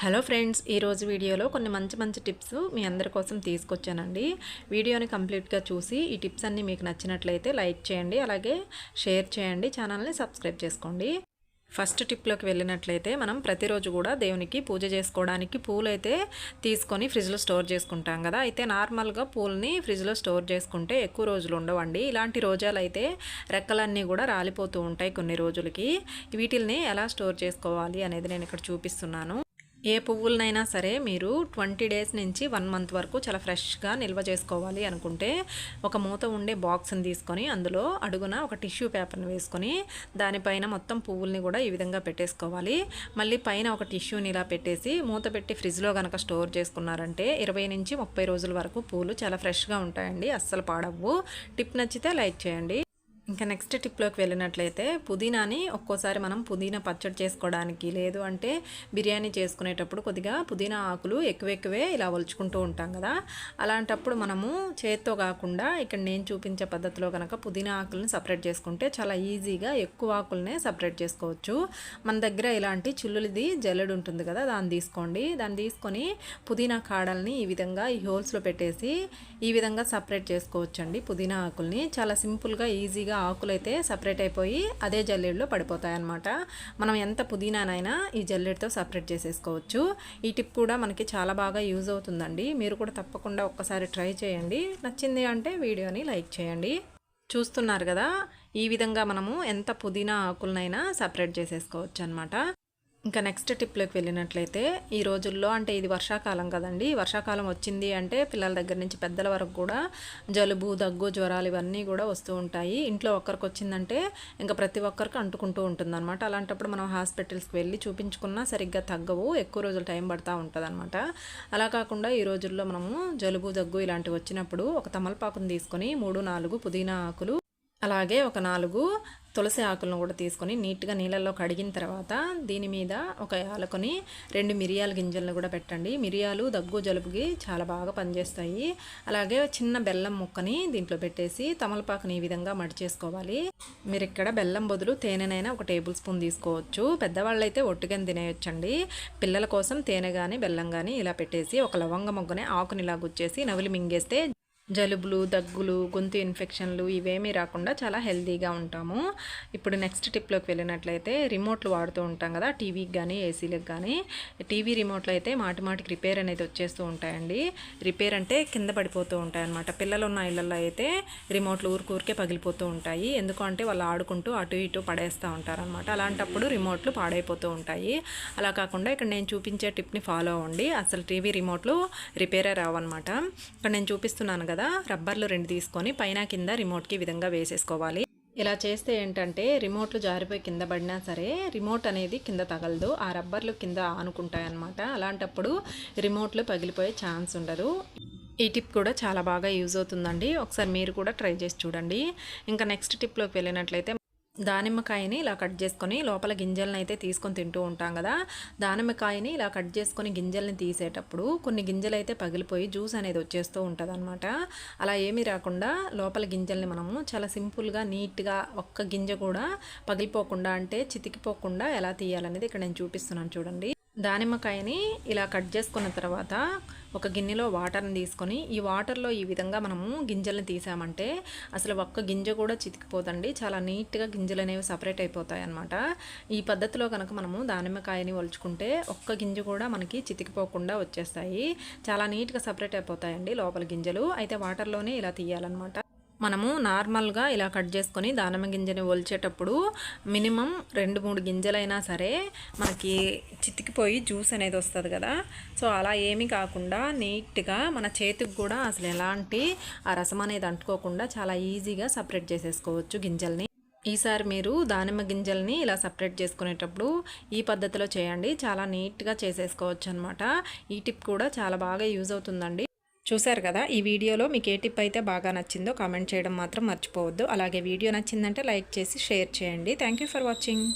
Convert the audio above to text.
Hello friends ఈరోజు వీడియోలో కొన్ని మంచి మంచి టిప్స్ మీ అందరి కోసం తీసుకొచ్చానండి. వీడియోని కంప్లీట్గా చూసి ఈ టిప్స్ అన్నీ మీకు నచ్చినట్లయితే లైక్ చేయండి అలాగే షేర్ చేయండి ఛానల్ని సబ్స్క్రైబ్ చేసుకోండి. ఫస్ట్ టిప్లోకి వెళ్ళినట్లయితే మనం ప్రతిరోజు కూడా దేవునికి పూజ చేసుకోవడానికి పూలు అయితే తీసుకొని ఫ్రిడ్జ్లో స్టోర్ చేసుకుంటాం కదా. అయితే నార్మల్గా పూలని ఫ్రిడ్జ్లో స్టోర్ చేసుకుంటే ఎక్కువ రోజులు ఉండవండి. ఇలాంటి రోజాలు అయితే రెక్కలన్నీ కూడా రాలిపోతూ ఉంటాయి కొన్ని రోజులకి. వీటిల్ని ఎలా స్టోర్ చేసుకోవాలి అనేది నేను ఇక్కడ చూపిస్తున్నాను. ఏ పువ్వులనైనా సరే మీరు ట్వంటీ డేస్ నుంచి వన్ మంత్ వరకు చాలా ఫ్రెష్గా నిల్వ చేసుకోవాలి అనుకుంటే ఒక మూత ఉండే బాక్స్ని తీసుకొని అందులో అడుగున ఒక టిష్యూ పేపర్ని వేసుకొని దానిపైన మొత్తం పువ్వుల్ని కూడా ఈ విధంగా పెట్టేసుకోవాలి. మళ్ళీ పైన ఒక టిష్యూని ఇలా పెట్టేసి మూత పెట్టి ఫ్రిడ్జ్లో కనుక స్టోర్ చేసుకున్నారంటే ఇరవై నుంచి ముప్పై రోజుల వరకు పూలు చాలా ఫ్రెష్గా ఉంటాయండి అస్సలు పాడవు టిప్ నచ్చితే లైక్ చేయండి. ఇంకా నెక్స్ట్ టిప్లోకి వెళ్ళినట్లయితే పుదీనాని ఒక్కోసారి మనం పుదీనా పచ్చడి చేసుకోవడానికి లేదు అంటే బిర్యానీ చేసుకునేటప్పుడు కొద్దిగా పుదీనా ఆకులు ఎక్కువ ఎక్కువే ఇలా ఒలుచుకుంటూ ఉంటాం కదా. అలాంటప్పుడు మనము చేత్తో కాకుండా ఇక్కడ నేను చూపించే పద్ధతిలో కనుక పుదీనా ఆకులను సపరేట్ చేసుకుంటే చాలా ఈజీగా ఎక్కువ ఆకులనే సపరేట్ చేసుకోవచ్చు. మన దగ్గర ఇలాంటి చుల్లులది జల్లెడు ఉంటుంది కదా దాన్ని తీసుకోండి. దాన్ని తీసుకొని పుదీనా కాడల్ని ఈ విధంగా ఈ హోల్స్లో పెట్టేసి ఈ విధంగా సపరేట్ చేసుకోవచ్చండి పుదీనా ఆకుల్ని. చాలా సింపుల్గా ఈజీగా ఆకులు అయితే సపరేట్ అయిపోయి అదే జల్లెడలో పడిపోతాయి అన్నమాట మనం ఎంత పుదీనానైనా ఈ జల్లెడతో సపరేట్ చేసేసుకోవచ్చు. ఈ టిప్ కూడా మనకి చాలా బాగా యూజ్ అవుతుందండి. మీరు కూడా తప్పకుండా ఒక్కసారి ట్రై చేయండి. నచ్చింది అంటే వీడియోని లైక్ చేయండి. చూస్తున్నారు కదా ఈ విధంగా మనము ఎంత పుదీనా ఆకులనైనా సపరేట్ చేసేసుకోవచ్చు అనమాట ఇంకా నెక్స్ట్ టిప్లోకి వెళ్ళినట్లయితే ఈ రోజుల్లో అంటే ఇది వర్షాకాలం కదండి. వర్షాకాలం వచ్చింది అంటే పిల్లల దగ్గర నుంచి పెద్దల వరకు కూడా జలుబు దగ్గు జ్వరాలు ఇవన్నీ కూడా వస్తూ ఉంటాయి. ఇంట్లో ఒక్కరికి వచ్చిందంటే ఇంకా ప్రతి ఒక్కరికి అంటుకుంటూ ఉంటుందన్నమాట. అలాంటప్పుడు మనం హాస్పిటల్స్కి వెళ్ళి చూపించుకున్నా సరిగ్గా తగ్గవు ఎక్కువ రోజులు టైం పడుతూ ఉంటుంది అలా కాకుండా ఈ రోజుల్లో మనము జలుబు దగ్గు ఇలాంటివి వచ్చినప్పుడు ఒక తమలపాకును తీసుకొని మూడు నాలుగు పుదీనా ఆకులు అలాగే ఒక నాలుగు తులసి ఆకులను కూడా తీసుకొని నీట్గా నీళ్ళల్లో కడిగిన తర్వాత దీని మీద ఒక యాలకొని రెండు మిరియాల గింజలను కూడా పెట్టండి. మిరియాలు దగ్గు జలుబుకి చాలా బాగా పనిచేస్తాయి. అలాగే చిన్న బెల్లం ముక్కని దీంట్లో పెట్టేసి తమలపాకుని ఈ విధంగా మడిచేసుకోవాలి మీరు ఇక్కడ బెల్లం బదులు తేనెనైనా ఒక టేబుల్ స్పూన్ తీసుకోవచ్చు. పెద్దవాళ్ళు అయితే ఒట్టుగా తినేయొచ్చండి. పిల్లల కోసం తేనె కానీ బెల్లం కానీ ఇలా పెట్టేసి ఒక లవంగ మొగ్గని ఆకుని ఇలా గుచ్చేసి నవిలి మింగేస్తే జలుబులు దగ్గులు గొంతు ఇన్ఫెక్షన్లు ఇవేమీ రాకుండా చాలా హెల్తీగా ఉంటాము. ఇప్పుడు నెక్స్ట్ టిప్లోకి వెళ్ళినట్లయితే రిమోట్లు వాడుతూ ఉంటాం కదా టీవీకి కానీ ఏసీలకు కానీ టీవీ రిమోట్లు అయితే మాటి మాటికి రిపేర్ అనేది వచ్చేస్తూ ఉంటాయండి. రిపేర్ అంటే కింద పడిపోతూ ఉంటాయి అనమాట పిల్లలు ఉన్న ఇళ్ళల్లో అయితే రిమోట్లు ఊరికూరికే పగిలిపోతూ ఉంటాయి. ఎందుకంటే వాళ్ళు ఆడుకుంటూ అటు ఇటు పడేస్తూ ఉంటారనమాట అలాంటప్పుడు రిమోట్లు పాడైపోతూ ఉంటాయి. అలా కాకుండా ఇక్కడ నేను చూపించే టిప్ని ఫాలో అవ్వండి. అసలు టీవీ రిమోట్లు రిపేరే రావన్నమాట. ఇక్కడ నేను చూపిస్తున్నాను కదా కదా రబ్బర్లు రెండు తీసుకొని పైన కింద రిమోట్కి విధంగా వేసేసుకోవాలి. ఇలా చేస్తే ఏంటంటే రిమోట్లు జారిపోయి కింద పడినా సరే రిమోట్ అనేది కింద తగలదు. ఆ రబ్బర్లు కింద ఆనుకుంటాయి అన్నమాట అలాంటప్పుడు రిమోట్లు పగిలిపోయే ఛాన్స్ ఉండదు. ఈ టిప్ కూడా చాలా బాగా యూజ్ అవుతుందండి. ఒకసారి మీరు కూడా ట్రై చేసి చూడండి. ఇంకా నెక్స్ట్ టిప్లోకి వెళ్ళినట్లయితే దానిమ్మకాయని ఇలా కట్ చేసుకొని లోపల గింజలను అయితే తీసుకొని తింటూ ఉంటాం కదా దానిమ్మకాయని ఇలా కట్ చేసుకొని గింజల్ని తీసేటప్పుడు కొన్ని గింజలు అయితే పగిలిపోయి జ్యూస్ అనేది వచ్చేస్తూ ఉంటుంది అనమాట అలా ఏమీ రాకుండా లోపల గింజల్ని మనము చాలా సింపుల్గా నీట్గా ఒక్క గింజ కూడా పగిలిపోకుండా అంటే చితికిపోకుండా ఎలా తీయాలనేది ఇక్కడ నేను చూపిస్తున్నాను చూడండి. దానిమ్మకాయని ఇలా కట్ చేసుకున్న తర్వాత ఒక గిన్నెలో వాటర్ని తీసుకొని ఈ వాటర్లో ఈ విధంగా మనము గింజల్ని తీసామంటే అసలు ఒక్క గింజ కూడా చితికిపోదండి. చాలా నీట్గా గింజలు అనేవి సపరేట్ అయిపోతాయి అన్నమాట ఈ పద్ధతిలో కనుక మనము దానిమ్మకాయని ఒలుచుకుంటే ఒక్క గింజ కూడా మనకి చితికిపోకుండా వచ్చేస్తాయి. చాలా నీట్గా సపరేట్ అయిపోతాయండి లోపల గింజలు. అయితే వాటర్లోనే ఇలా తీయాలన్నమాట. మనము నార్మల్గా ఇలా కట్ చేసుకొని దానిమ్మ గింజని ఒలిచేటప్పుడు మినిమం రెండు మూడు గింజలైనా సరే మనకి చితికిపోయి జ్యూస్ అనేది వస్తుంది కదా. సో అలా ఏమీ కాకుండా నీట్గా మన చేతికి కూడా అసలు ఎలాంటి ఆ రసం అనేది అంటుకోకుండా చాలా ఈజీగా సపరేట్ చేసేసుకోవచ్చు గింజల్ని. ఈసారి మీరు దానిమ్మ గింజల్ని ఇలా సపరేట్ చేసుకునేటప్పుడు ఈ పద్ధతిలో చేయండి. చాలా నీట్గా చేసేసుకోవచ్చు అనమాట ఈ టిప్ కూడా చాలా బాగా యూజ్ అవుతుందండి. చూశారు కదా ఈ వీడియోలో మీకు ఏ టిప్ అయితే బాగా నచ్చిందో కామెంట్ చేయడం మాత్రం మర్చిపోవద్దు. అలాగే వీడియో నచ్చిందంటే లైక్ చేసి షేర్ చేయండి. Thank for watching.